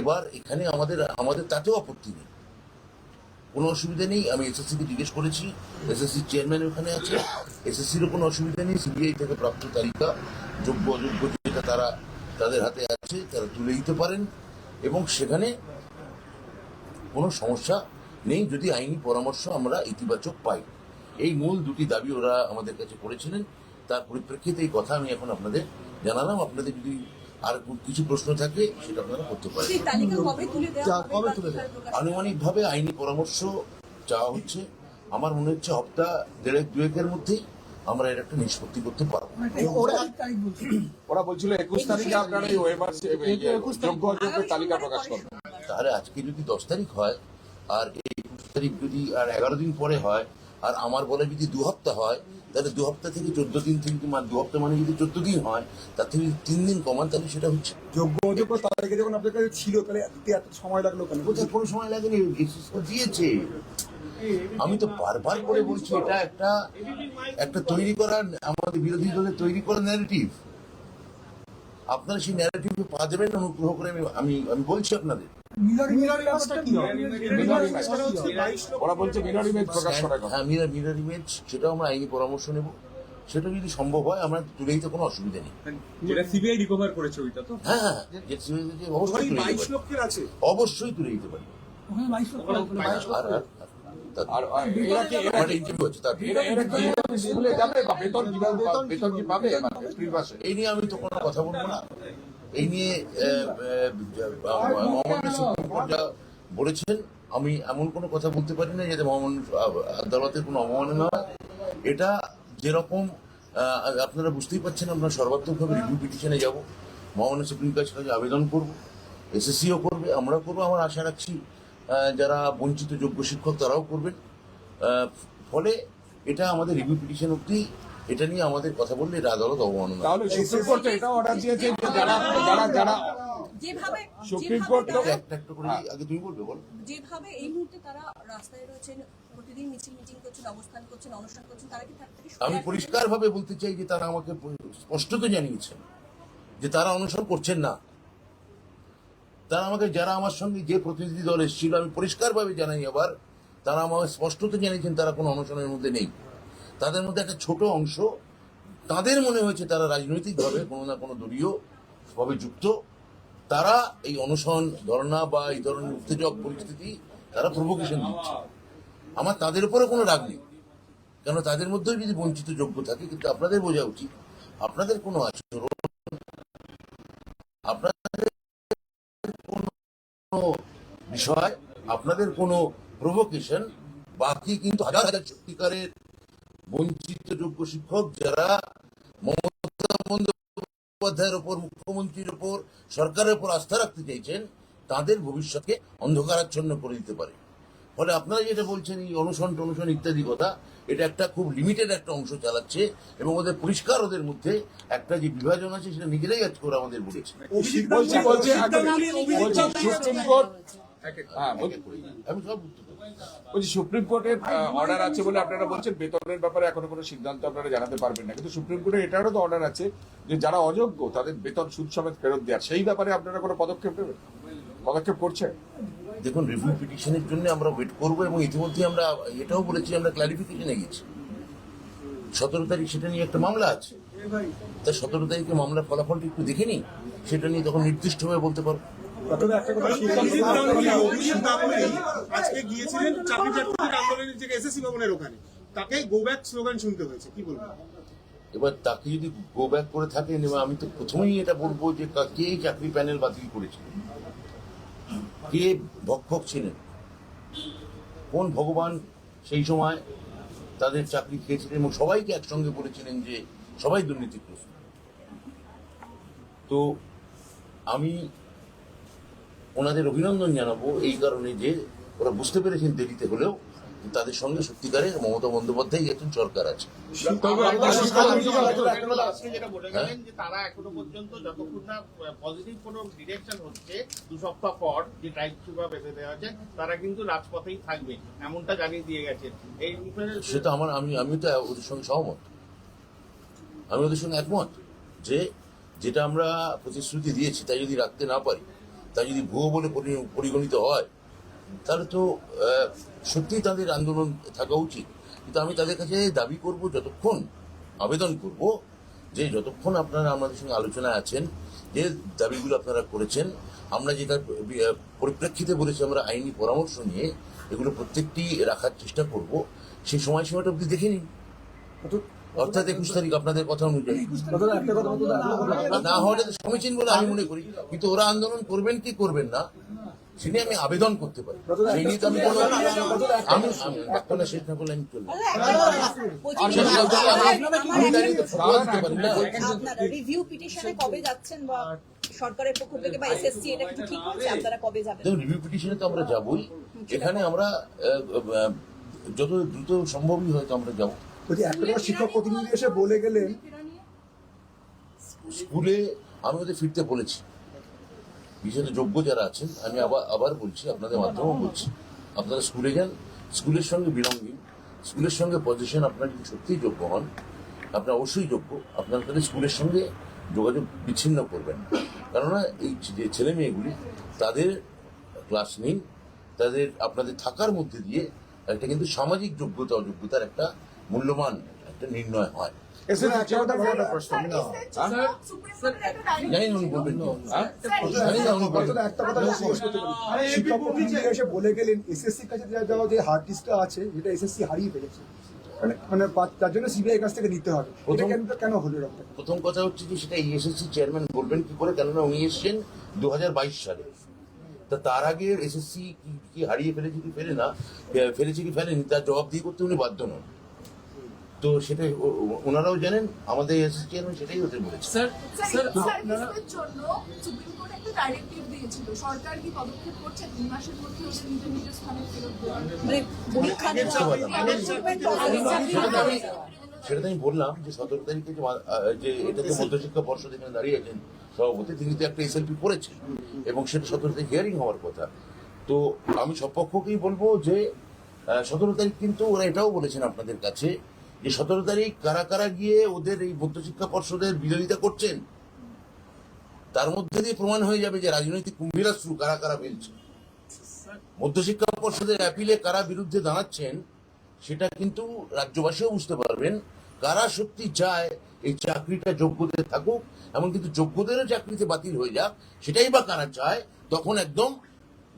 এবার এখানে আমাদের আমাদের তাতেও আপত্তি নেই। কোনো অসুবিধা নেই, আমি এসএসসিকে জিজ্ঞেস করেছি এসএসসি চেয়ারম্যান ওখানে আছে। এসএসসিরও কোনো অসুবিধা নেই সিবিআই থেকে প্রাপ্ত তালিকা, যোগ্য, অযোগ্য যেটা তারা তাদের হাতে আছে, তারা তুলে দিতে পারেন। এবং সেখানে কোনো সমস্যা নেই, যদি আইনি পরামর্শ আমরা ইতিবাচক পাই। এই মূল দুটি দাবি ওরা আমাদের কাছে করেছিলেন। তার পরিপ্রেক্ষিতে এই কথা আমি এখন আপনাদের জানালাম। আপনাদের যদি আর কিছু প্রশ্ন থাকে সেটা আপনারা করতে পারেন। আনুমানিকভাবে আইনি পরামর্শ চাওয়া হচ্ছে আমার মনে হচ্ছে হপ্তাহ দেড়েক দুয়েকের মধ্যেই আমরা এর একটা নিষ্পত্তি করতে পারব। ওরা ওরা বলছিল একুশ তারিখে আপনারা এই ওয়েবার যোগ্য অযোগ্যের তালিকা প্রকাশ করবেন তাহলে আজকে যদি দশ তারিখ হয় আর এই একুশ তারিখ যদি আর এগারো দিন পরে হয় আর আমার বলে যদি দু হপ্তাহ হয় তাহলে দু হপ্তাহ থেকে চোদ্দ দিন থেকে মানে দু হপ্তাহ মানে যদি চোদ্দ দিন হয় তার থেকে তিন দিন কমান তাহলে সেটা হচ্ছে। যোগ্য অযোগ্য যখন আপনার কাছে ছিল তাহলে দিতে এত সময় লাগল কেন? কোথায় কোনো সময় লাগেনি দিয়েছে। আমি তো বারবার করে বলছি এটা একটা একটা তৈরি করা আমাদের বিরোধী দলের তৈরি করা ন্যারেটিভ আপনারা সেই ন্যারেটিভে পা দেবেন অনুগ্রহ করে আমি আমি বলছি আপনাদের। ওরা বলছে ইমেজ প্রকাশ করার কথা। হ্যাঁ মিরর মিরর ইমেজ সেটাও আমরা আইনি পরামর্শ নেব। সেটা যদি সম্ভব হয় আমরা তুলে দিতে কোনো অসুবিধা নেই। যেটা সিবিআই রিকভার করেছে ওইটা তো। হ্যাঁ হ্যাঁ যে যে- যে অবশ্যই তুলে পারি। লক্ষের আছে? অবশ্যই তুলে দিতে পারি। আর আর- আর- আর আর এরা কি এরা ইন্টারভিউ আছে তার এরা এরা কি স্কুলে যাবে বা বেতন কীভাবে বেতন কি পাবে? মানে এপ্রিল মাসে এই নিয়ে আমি তো কোনো কথা বলব না। এই নিয়ে মহামান্য সুপ্রিম কোর্ট যা বলেছেন, আমি এমন কোনো কথা বলতে পারি না যাতে মহামান্য আদালতের কোনো অবমাননা এটা যেরকম আপনারা বুঝতেই পারছেন, আমরা সর্বাত্মকভাবে রিভিউ পিটিশনে যাব। মহামান্য সুপ্রিম কোর্টের কাছে আবেদন করব, এসএসসিও করবে, আমরা করব। আমার আশা রাখছি যারা বঞ্চিত যোগ্য শিক্ষক তারাও করবেন। ফলে এটা আমাদের রিভিউ পিটিশন অব্দি এটা নিয়ে আমাদের কথা বললে এটা আদালত অবমাননা। তাহলে সুপ্রিম কোর্ট এটা অর্ডার দিয়েছে যে যারা যারা যারা যেভাবে সুপ্রিম কোর্ট একটা একটা করে আগে তুমি বলবে বল। যেভাবে এই মুহূর্তে তারা রাস্তায় রয়েছেন প্রতিদিন মিছিল মিটিং করছেন অবস্থান করছেন অনুষ্ঠান করছেন তারা কি তার থেকে সরে আমি আসবেন? পরিষ্কার ভাবে বলতে চাই যে তারা আমাকে স্পষ্টত জানিয়েছেন যে তারা অনুসরণ করছেন না। তারা আমাকে যারা আমার সঙ্গে যে প্রতিনিধি দল এসেছিল আমি পরিষ্কার ভাবে জানাই আবার তারা আমাকে স্পষ্টত জানিয়েছেন তারা কোনো অনশনের মধ্যে নেই। তাদের মধ্যে একটা ছোট অংশ, তাদের মনে হয়েছে তারা রাজনৈতিকভাবে কোনো না কোনো দলীয় ভাবে যুক্ত। তারা এই অনশন, ধর্ণা বা এই ধরনের উত্তেজক পরিস্থিতি তারা প্রভোকেশন দিচ্ছে। আমার তাদের উপরে কোনো রাগ নেই। কেন তাদের মধ্যেও যদি বঞ্চিত যোগ্য থাকে, কিন্তু আপনাদের বোঝা উচিত, আপনাদের কোনো আচরণ, আপনাদের কোনো বিষয়, আপনাদের কোনো প্রভোকেশন বাকি কিন্তু হাজার হাজার সত্যিকারের বঞ্চিত যোগ্য শিক্ষক যারা মমতা বন্দ্যোপাধ্যায়ের ওপর মুখ্যমন্ত্রীর ওপর সরকারের ওপর আস্থা রাখতে চাইছেন তাদের ভবিষ্যৎকে অন্ধকারাচ্ছন্ন করে দিতে পারে। ফলে আপনারা যেটা বলছেন এই অনুসরণ টনুসরণ ইত্যাদি কথা এটা একটা খুব লিমিটেড একটা অংশ চালাচ্ছে এবং ওদের পরিষ্কার ওদের মধ্যে একটা যে বিভাজন আছে সেটা নিজেরাই আজ করে আমাদের বলেছে। সুপ্রিম কোর্ট বলছি সুপ্রিম কোর্টের অর্ডার আছে বলে আপনারা বলছেন, বেতনের ব্যাপারে এখনও কোনো সিদ্ধান্ত আপনারা জানাতে পারবেন না। কিন্তু সুপ্রিম কোর্টের এটারও তো অর্ডার আছে যে যারা অযোগ্য, তাদের বেতন সুদ সমেত ফেরত দেওয়ার। সেই ব্যাপারে আপনারা কোনো পদক্ষেপ নেবেন? পদক্ষেপ করছেন? দেখুন রিভিউ পিটিশনের জন্য আমরা ওয়েট করব এবং ইতিমধ্যে আমরা এটাও বলেছি, আমরা ক্লারিফিকেশনে গেছি। সতেরো তারিখ সেটা নিয়ে একটা মামলা আছে। তা সতেরো তারিখে মামলার ফলাফলটা একটু দেখে নিই। সেটা নিয়ে তখন নির্দিষ্টভাবে বলতে পারব। তবে একটা কথা আজকে গিয়েছিলেন চাকরি প্রার্থীদের আন্দোলনের যে এসএসসি ভবনের ওখানে। তাকে গো ব্যাক স্লোগান শুনতে হয়েছে কি বলবেন? এবার তাকে যদি গো ব্যাক করে থাকেন এবার আমি তো প্রথমেই এটা বলব যে কে চাকরি প্যানেল বাতিল করেছিল কে ভক্ষক ছিলেন? কোন ভগবান সেই সময় তাদের চাকরি খেয়েছিলেন এবং সবাইকে একসঙ্গে বলেছিলেন যে সবাই দুর্নীতিগ্রস্ত? তো আমি ওনাদের অভিনন্দন জানাব এই কারণে যে ওরা বুঝতে পেরেছেন দেরিতে হলেও তাদের সঙ্গে সত্যিকারের মমতা বন্দ্যোপাধ্যায় একজন সরকার আছে। আপনি যেটা বলে যে তারা এখনও পর্যন্ত যতক্ষণ না পজিটিভ কোনো ডিরেকশন হচ্ছে দু সপ্তাহ পর যে সুবা বেঁধে দেওয়া হয়েছে তারা কিন্তু রাজপথেই থাকবে এমনটা জানিয়ে দিয়ে গেছেন। এই সেটা আমার আমি আমি তো ওদের সঙ্গে সহমত। আমি ওদের সঙ্গে একমত যে যেটা আমরা প্রতিশ্রুতি দিয়েছি তাই যদি রাখতে না পারি তা যদি ভুয়ো বলে পরিগণিত হয়, তাহলে তো সত্যিই তাদের আন্দোলন থাকা উচিত। কিন্তু আমি তাদের কাছে দাবি করব, যতক্ষণ আবেদন করব, যে যতক্ষণ আপনারা আমাদের সঙ্গে আলোচনায় আছেন, যে দাবিগুলো আপনারা করেছেন, আমরা যেটা পরিপ্রেক্ষিতে বলেছি, আমরা আইনি পরামর্শ নিয়ে এগুলো প্রত্যেকটি রাখার চেষ্টা করব, সেই সময়সীমাটা অবধি দেখে নিন। অর্থাৎ একুশ তারিখ আপনাদের কথা অনুযায়ী। না তো সমীচীন বলে আমি মনে করি। কিন্তু ওরা আন্দোলন করবেন কি করবেন না সে নিয়ে আমি আবেদন করতে পারি। সেই নিয়ে তো আমি কোনো আমি আমি ডাক্তার শেষ না করলে আমি চলবো রিভিউ পিটিশনে কবে যাচ্ছেন বা সরকারের পক্ষ থেকে বা এসএসসি এটা কি ঠিক হচ্ছে আপনারা কবে যাবেন? রিভিউ পিটিশনে তো আমরা যাবই। এখানে আমরা যত দ্রুত সম্ভবই হয়তো আমরা যাব। বলছি একটা শিক্ষক প্রতিনিধি এসে বলে গেলেন স্কুলে আমি ওদের ফিরতে বলেছি বিশেষত যোগ্য যারা আছেন আমি আবার আবার বলছি আপনাদের মাধ্যমেও বলছি আপনারা স্কুলে যান স্কুলের সঙ্গে বিলঙ্গিং স্কুলের সঙ্গে পজিশন আপনার যদি সত্যিই যোগ্য হন আপনার অবশ্যই যোগ্য আপনার তাহলে স্কুলের সঙ্গে যোগাযোগ বিচ্ছিন্ন করবেন না। কেননা এই যে ছেলে মেয়েগুলি তাদের ক্লাস নিন তাদের আপনাদের থাকার মধ্যে দিয়ে একটা কিন্তু সামাজিক যোগ্যতা অযোগ্যতার একটা মূল্যবান একটা নির্ণয় হয়। বলে গেলেন এসএসসির কাছে যা যাওয়া যে হার্ড ডিস্কটা আছে যেটা এসএসসি হারিয়ে ফেলেছে। মানে মানে তার জন্য সিবিআই কাছ থেকে নিতে হবে। কেন কেন হলো প্রথম কথা হচ্ছে যে সেটা এসএসসি চেয়ারম্যান বলবেন কি করে? কেননা উনি এসছেন দু হাজার বাইশ সালে। তা তার আগে এসএসসি কি হারিয়ে ফেলেছে কি ফেলে না ফেলেছে কি ফেলেনি তার জবাব দিয়ে করতে উনি বাধ্য নন। তো সেটা ও- ও- ওনারাও জানেন আমাদের চেয়ারম্যান সেটাই হতে বলেছে। স্যার স্যার সার্ভিসের জন্য সুপ্রিম কোর্ট একটা ডাইরেক্টিভ দিয়েছিল। সরকার কি পদক্ষেপ করছে? তিন মাসের মধ্যে ওদের নিজ নিজ স্থানে ফেরত মানে সেটা তো আমি বললাম যে সতেরো তারিখে যে এটাতে মধ্যশিক্ষা পর্ষদ এখানে দাঁড়িয়ে আছেন সভাপতি তিনি তো একটা এসএলপি করেছেন। এবং সেটা সতেরো তারিখ হিয়ারিং হওয়ার কথা। তো আমি সব পক্ষকেই বলব যে সতেরো তারিখ কিন্তু ওরা এটাও বলেছেন আপনাদের কাছে যে সতেরো তারিখ কারা কারা গিয়ে ওদের এই মধ্যশিক্ষা পর্ষদের বিরোধিতা করছেন, তার মধ্যে দিয়ে প্রমাণ হয়ে যাবে যে রাজনৈতিক কুম্ভীরাশ্রু কারা কারা ফেলছে। মধ্যশিক্ষা পর্ষদের অ্যাপিলে কারা বিরুদ্ধে দাঁড়াচ্ছেন, সেটা কিন্তু রাজ্যবাসীও বুঝতে পারবেন। কারা সত্যি চায় এই চাকরিটা যোগ্যদের থাকুক এমন কিন্তু যোগ্যদেরও চাকরিতে বাতিল হয়ে যাক, সেটাই বা কারা চায়, তখন একদম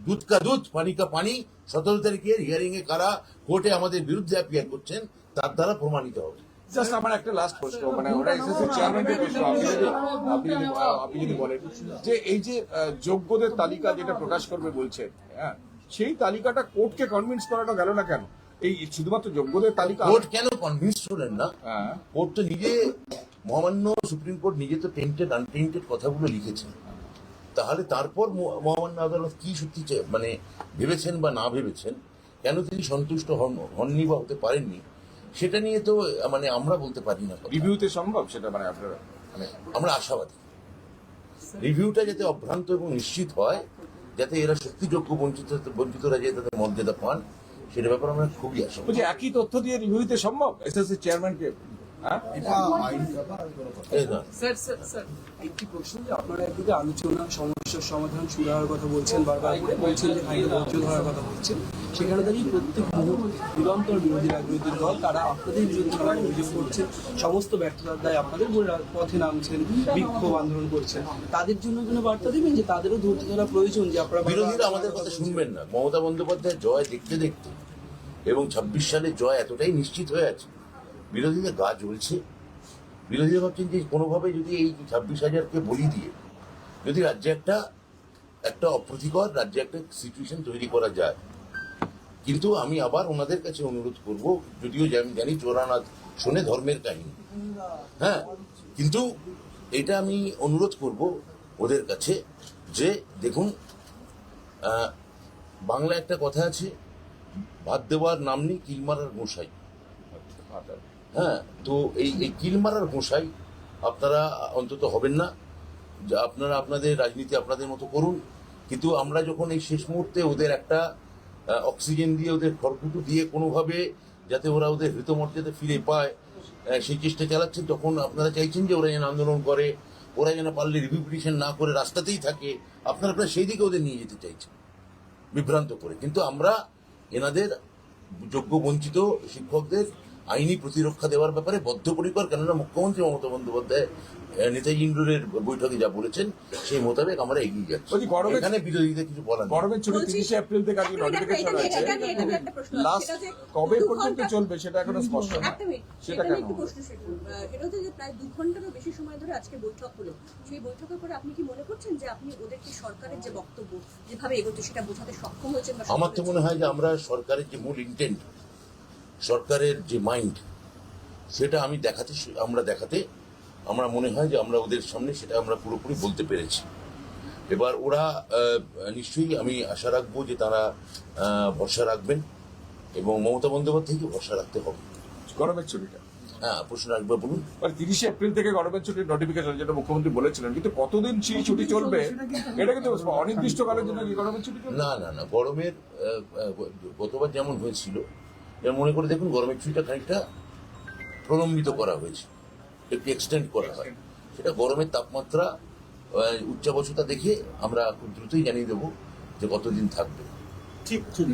দুধ কা দুধ পানি কা পানি সতেরো তারিখের হিয়ারিং এ কারা কোর্টে আমাদের বিরুদ্ধে অ্যাপিয়ার করছেন তার দ্বারা প্রমাণিত হবে। জাস্ট আমার একটা লাস্ট প্রশ্ন মানে ওরা এসএসসি চেয়ারম্যানকে প্রশ্ন আপনি যদি আপনি যদি আপনি যদি বলেন যে এই যে যোগ্যদের তালিকা যেটা প্রকাশ করবে বলছেন হ্যাঁ সেই তালিকাটা কোর্টকে কনভিন্স করানো গেল না কেন? এই শুধুমাত্র যোগ্যদের তালিকা কোর্ট কেন কনভিন্স হলেন না? হ্যাঁ। কোর্ট তো নিজে মহামান্য সুপ্রিম কোর্ট নিজে তো টেন্টেড আনটেন্টেড কথাগুলো লিখেছেন তাহলে তারপর মহামান্য আদালত কি সত্যি মানে ভেবেছেন বা না ভেবেছেন? কেন তিনি সন্তুষ্ট হন হননি বা হতে পারেননি? সেটা নিয়ে তো মানে আমরা বলতে পারি না রিভিউতে সম্ভব সেটা মানে আপনারা মানে আমরা আশাবাদী। রিভিউটা যাতে অভ্রান্ত এবং নিশ্চিত হয় যাতে এরা সত্যি যোগ্য বঞ্চিত বঞ্চিতরা যে তাদের মর্যাদা পান সেটা ব্যাপারে আমরা খুবই আশা একই তথ্য দিয়ে রিভিউতে সম্ভব? এসএসসি চেয়ারম্যানকে আপনারা আলোচনা, সমস্যার সমাধান কথা বলছেন ধরার কথা বলছেন, সেখানে প্রত্যেক নিরন্তর বিরোধী রাজনৈতিক তারা আপনাদের করছেন, সমস্ত ব্যর্থতার দায় আপনাদের পথে নামছেন, বিক্ষোভ আন্দোলন করছেন। তাদের জন্য কোনো বার্তা দেবেন যে তাদেরও ধৈর্য ধরা প্রয়োজন, যে আপনারা বিরোধীরা আমাদের কথা শুনবেন না। মমতা বন্দ্যোপাধ্যায় জয় দেখতে দেখতে এবং ছাব্বিশ সালে জয় এতটাই নিশ্চিত হয়ে আছে। বিরোধীদের গা জ্বলছে। বিরোধীরা ভাবছেন যে কোনোভাবে যদি এই ছাব্বিশ হাজারকে বলি দিয়ে যদি রাজ্যে একটা একটা অপ্রতিকর রাজ্যে একটা সিচুয়েশন তৈরি করা যায়। কিন্তু আমি আবার ওনাদের কাছে অনুরোধ করব, যদিও আমি জানি চোরানাথ শোনে ধর্মের কাহিনী। হ্যাঁ কিন্তু এটা আমি অনুরোধ করব ওদের কাছে যে দেখুন বাংলা একটা কথা আছে, ভাত দেওয়ার নাম নেই কিলমারার গোসাই। হ্যাঁ তো এই এই কিল মারার গোসাই আপনারা অন্তত হবেন না। আপনারা আপনাদের রাজনীতি আপনাদের মতো করুন। কিন্তু আমরা যখন এই শেষ মুহূর্তে ওদের একটা অক্সিজেন দিয়ে ওদের খড়কুটো দিয়ে কোনোভাবে যাতে ওরা ওদের হৃতমর্যাদা ফিরে পায় সেই চেষ্টা চালাচ্ছেন, তখন আপনারা চাইছেন যে ওরা যেন আন্দোলন করে, ওরা যেন পারলে রিভিউপিটিশন না করে রাস্তাতেই থাকে। আপনারা প্রায় সেই দিকে ওদের নিয়ে যেতে চাইছেন, বিভ্রান্ত করে। কিন্তু আমরা এনাদের যোগ্য, বঞ্চিত শিক্ষকদের আইনি প্রতিরক্ষা দেওয়ার ব্যাপারে বদ্ধপরিকর কেননা মুখ্যমন্ত্রী মমতা বন্দ্যোপাধ্যায় নেতাজি ইন্ডোরের বৈঠকে যা বলেছেন সেই মোতাবেক আমরা এগিয়ে যাচ্ছি। এখানে বিরোধীদের কিছু বলার গরমের ছুটি তিরিশে এপ্রিল থেকে আজকে নোটিফিকেশন আছে। লাস্ট কবে পর্যন্ত চলবে সেটা এখনও স্পষ্ট না সেটা কেন একটু প্রশ্ন সেটা হচ্ছে যে প্রায় দু ঘন্টারও বেশি সময় ধরে আজকে বৈঠক হলো। সেই বৈঠকের পরে আপনি কি মনে করছেন যে আপনি ওদেরকে সরকারের যে বক্তব্য যেভাবে এগোচ্ছে সেটা বোঝাতে সক্ষম হয়েছেন আমার তো মনে হয় যে আমরা সরকারের যে মূল ইন্টেন্ট সরকারের যে মাইন্ড সেটা আমি দেখাতে আমরা দেখাতে আমরা মনে হয় যে আমরা ওদের সামনে সেটা আমরা পুরোপুরি বলতে পেরেছি। এবার ওরা নিশ্চয়ই আমি আশা রাখব যে তারা ভরসা রাখবেন এবং মমতা বন্দ্যোপাধ্যায়কে ভরসা রাখতে হবে। গরমের ছুটিটা। হ্যাঁ প্রশ্ন একবার বলুন। মানে তিরিশে এপ্রিল থেকে গরমের ছুটির নোটিফিকেশন যেটা মুখ্যমন্ত্রী বলেছিলেন কিন্তু কতদিন সেই ছুটি চলবে এটা কিন্তু অনির্দিষ্টকালের জন্য গরমের ছুটি না না না গরমের গতবার যেমন হয়েছিল যেমন মনে করে দেখুন গরমের ছুটিটা খানিকটা প্রলম্বিত করা হয়েছে। একটু এক্সটেন্ড করা হয়। সেটা গরমের তাপমাত্রা উচ্চাবচতা দেখে আমরা খুব দ্রুতই জানিয়ে দেবো যে কতদিন থাকবে। ঠিক ঠিক।